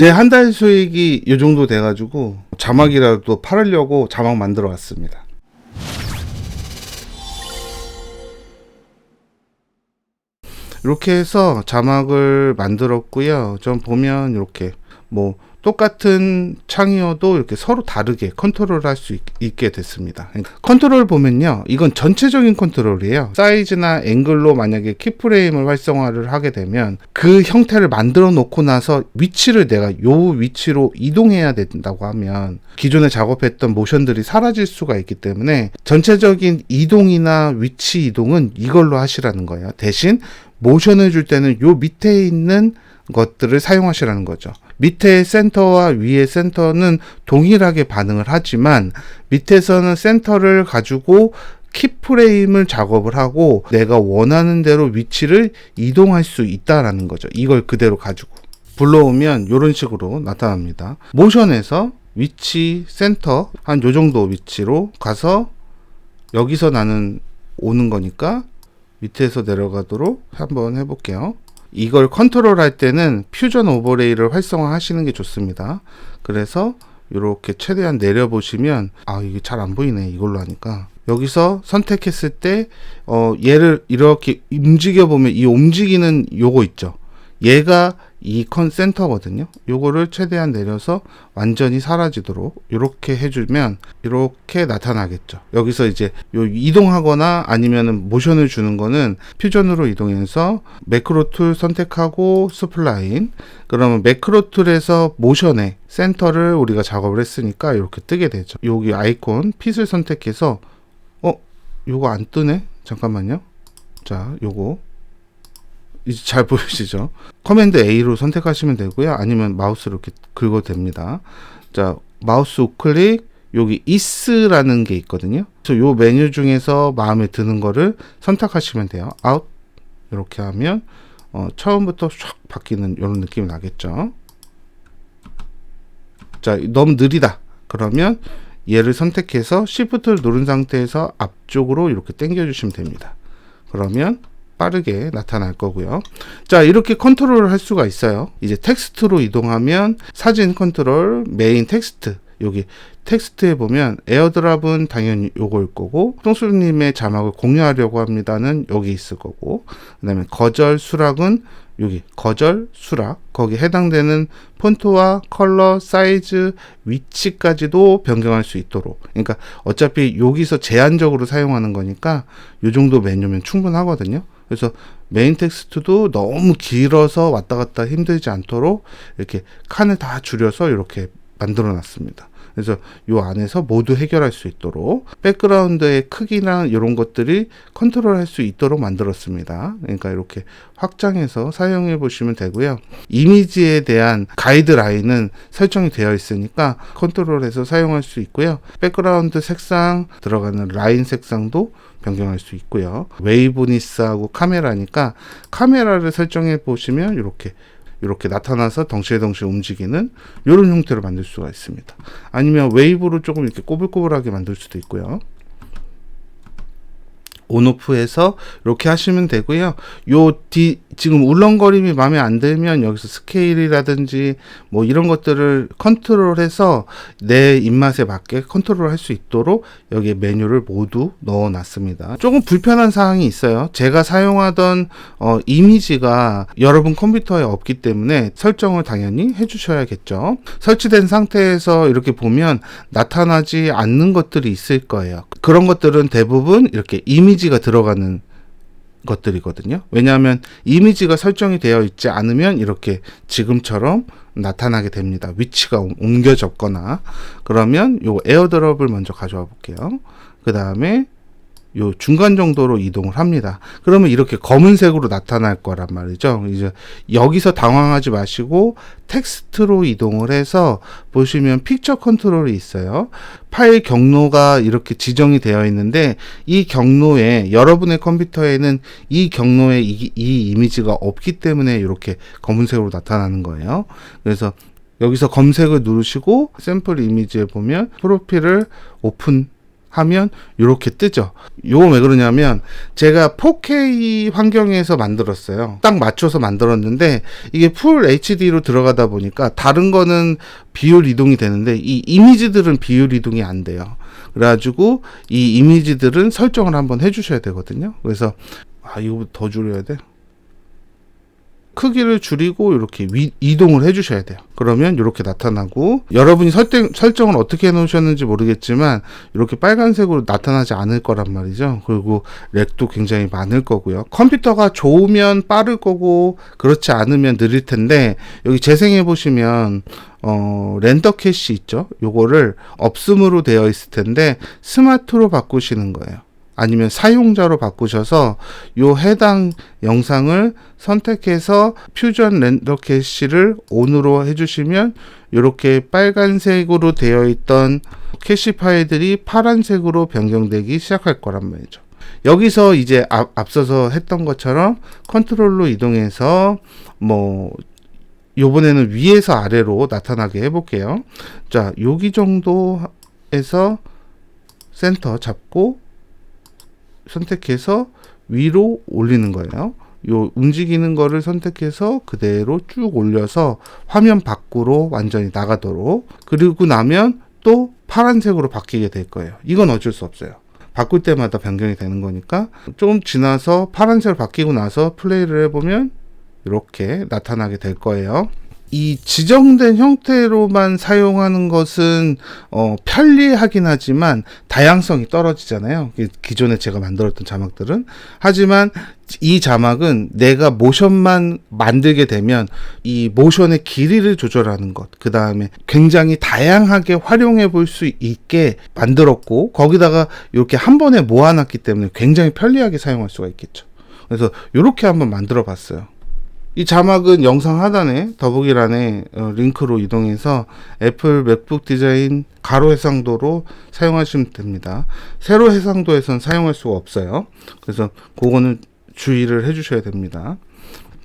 제 한 달 수익이 이 정도 돼가지고 자막이라도 팔으려고 자막 만들어 왔습니다. 이렇게 해서 자막을 만들었고요. 좀 보면 이렇게 뭐 똑같은 창이어도 이렇게 서로 다르게 컨트롤 할 수 있 게 됐습니다. 그러니까 컨트롤 보면요. 이건 전체적인 컨트롤이에요. 사이즈나 앵글로 만약에 키프레임을 활성화를 하게 되면 그 형태를 만들어 놓고 나서 위치를 내가 요 위치로 이동해야 된다고 하면 기존에 작업했던 모션들이 사라질 수가 있기 때문에 전체적인 이동이나 위치 이동은 이걸로 하시라는 거예요. 대신 모션을 줄 때는 요 밑에 있는 것들을 사용하시라는 거죠. 밑에 센터와 위에 센터는 동일하게 반응을 하지만 밑에서는 센터를 가지고 키프레임을 작업을 하고 내가 원하는 대로 위치를 이동할 수 있다라는 거죠. 이걸 그대로 가지고 불러오면 이런 식으로 나타납니다. 모션에서 위치 센터 한 요 정도 위치로 가서 여기서 나는 오는 거니까 밑에서 내려가도록 한번 해볼게요. 이걸 컨트롤 할 때는 퓨전 오버레이를 활성화 하시는 게 좋습니다. 그래서 이렇게 최대한 내려 보시면 아 이게 잘 안 보이네 이걸로 하니까 여기서 선택했을 때 어, 얘를 이렇게 움직여 보면 이 움직이는 요거 있죠. 얘가 이 컨 센터거든요. 요거를 최대한 내려서 완전히 사라지도록 이렇게 해주면 이렇게 나타나겠죠. 여기서 이제 요 이동하거나 아니면은 모션을 주는 거는 퓨전으로 이동해서 매크로 툴 선택하고 스플라인 그러면 매크로 툴에서 모션의 센터를 우리가 작업을 했으니까 이렇게 뜨게 되죠. 여기 아이콘 핏을 선택해서 어 요거 안 뜨네 잠깐만요. 자 요거 이제 잘 보이시죠? 커맨드 A로 선택하시면 되고요. 아니면 마우스로 이렇게 긁어도 됩니다. 자, 마우스 우클릭 여기 is라는 게 있거든요. 그래서 요 메뉴 중에서 마음에 드는 거를 선택하시면 돼요. 아웃 이렇게 하면 어, 처음부터 쫙 바뀌는 이런 느낌이 나겠죠. 자, 너무 느리다. 그러면 얘를 선택해서 Shift를 누른 상태에서 앞쪽으로 이렇게 당겨 주시면 됩니다. 그러면 빠르게 나타날 거고요. 자, 이렇게 컨트롤을 할 수가 있어요. 이제 텍스트로 이동하면 사진 컨트롤, 메인 텍스트, 여기 텍스트에 보면 에어드랍은 당연히 요거일 거고 송수님의 자막을 공유하려고 합니다는 여기 있을 거고 그 다음에 거절 수락은 여기 거절 수락 거기 해당되는 폰트와 컬러 사이즈 위치까지도 변경할 수 있도록 그러니까 어차피 여기서 제한적으로 사용하는 거니까 요 정도 메뉴면 충분하거든요 그래서 메인 텍스트도 너무 길어서 왔다 갔다 힘들지 않도록 이렇게 칸을 다 줄여서 이렇게 만들어 놨습니다. 그래서 이 안에서 모두 해결할 수 있도록 백그라운드의 크기나 이런 것들이 컨트롤할 수 있도록 만들었습니다. 그러니까 이렇게 확장해서 사용해 보시면 되고요. 이미지에 대한 가이드라인은 설정이 되어 있으니까 컨트롤해서 사용할 수 있고요. 백그라운드 색상 들어가는 라인 색상도 변경할 수 있고요. 웨이브니스하고 카메라니까 카메라를 설정해 보시면 이렇게 이렇게 나타나서 덩실덩실 움직이는 이런 형태로 만들 수가 있습니다. 아니면 웨이브로 조금 이렇게 꼬불꼬불하게 만들 수도 있고요. 온오프해서 이렇게 하시면 되고요. 요 뒤 지금 울렁거림이 마음에 안 들면 여기서 스케일이라든지 뭐 이런 것들을 컨트롤해서 내 입맛에 맞게 컨트롤할 수 있도록 여기 메뉴를 모두 넣어 놨습니다. 조금 불편한 사항이 있어요. 제가 사용하던 어, 이미지가 여러분 컴퓨터에 없기 때문에 설정을 당연히 해 주셔야겠죠. 설치된 상태에서 이렇게 보면 나타나지 않는 것들이 있을 거예요. 그런 것들은 대부분 이렇게 이미지 가 들어가는 것들이거든요. 왜냐하면 이미지가 설정이 되어 있지 않으면 이렇게 지금처럼 나타나게 됩니다. 위치가 옮겨졌거나 그러면 요 에어드롭을 먼저 가져와 볼게요. 그 다음에 요 중간 정도로 이동을 합니다. 그러면 이렇게 검은색으로 나타날 거란 말이죠. 이제 여기서 당황하지 마시고 텍스트로 이동을 해서 보시면 픽처 컨트롤이 있어요. 파일 경로가 이렇게 지정이 되어 있는데 이 경로에 여러분의 컴퓨터에는 이 경로에 이, 이 이미지가 없기 때문에 이렇게 검은색으로 나타나는 거예요. 그래서 여기서 검색을 누르시고 샘플 이미지에 보면 프로필을 오픈 하면 이렇게 뜨죠. 요거 왜 그러냐면 제가 4K 환경에서 만들었어요. 딱 맞춰서 만들었는데 이게 풀 HD로 들어가다 보니까 다른 거는 비율 이동이 되는데 이 이미지들은 비율 이동이 안 돼요. 그래가지고 이 이미지들은 설정을 한번 해주셔야 되거든요. 그래서 아 이거 더 줄여야 돼. 크기를 줄이고 이렇게 위, 이동을 해주셔야 돼요. 그러면 이렇게 나타나고 여러분이 설정, 설정을 어떻게 해놓으셨는지 모르겠지만 이렇게 빨간색으로 나타나지 않을 거란 말이죠. 그리고 렉도 굉장히 많을 거고요. 컴퓨터가 좋으면 빠를 거고 그렇지 않으면 느릴 텐데 여기 재생해 보시면 어, 렌더 캐시 있죠? 요거를 없음으로 되어 있을 텐데 스마트로 바꾸시는 거예요. 아니면 사용자로 바꾸셔서 요 해당 영상을 선택해서 퓨전 렌더 캐시를 온으로 해주시면 이렇게 빨간색으로 되어 있던 캐시 파일들이 파란색으로 변경되기 시작할 거란 말이죠. 여기서 이제 앞, 앞서서 했던 것처럼 컨트롤로 이동해서 뭐 요번에는 위에서 아래로 나타나게 해볼게요. 자, 여기 정도에서 센터 잡고 선택해서 위로 올리는 거예요. 요 움직이는 거를 선택해서 그대로 쭉 올려서 화면 밖으로 완전히 나가도록 그리고 나면 또 파란색으로 바뀌게 될 거예요. 이건 어쩔 수 없어요. 바꿀 때마다 변경이 되는 거니까 좀 지나서 파란색으로 바뀌고 나서 플레이를 해보면 이렇게 나타나게 될 거예요. 이 지정된 형태로만 사용하는 것은 어, 편리하긴 하지만 다양성이 떨어지잖아요. 기- 기존에 제가 만들었던 자막들은 하지만 이 자막은 내가 모션만 만들게 되면 이 모션의 길이를 조절하는 것, 그 다음에 굉장히 다양하게 활용해 볼 수 있게 만들었고 거기다가 이렇게 한 번에 모아놨기 때문에 굉장히 편리하게 사용할 수가 있겠죠. 그래서 이렇게 한번 만들어 봤어요. 이 자막은 영상 하단에 더보기란에 어, 링크로 이동해서 애플 맥북 디자인 가로 해상도로 사용하시면 됩니다. 세로 해상도에선 사용할 수가 없어요. 그래서 그거는 주의를 해주셔야 됩니다.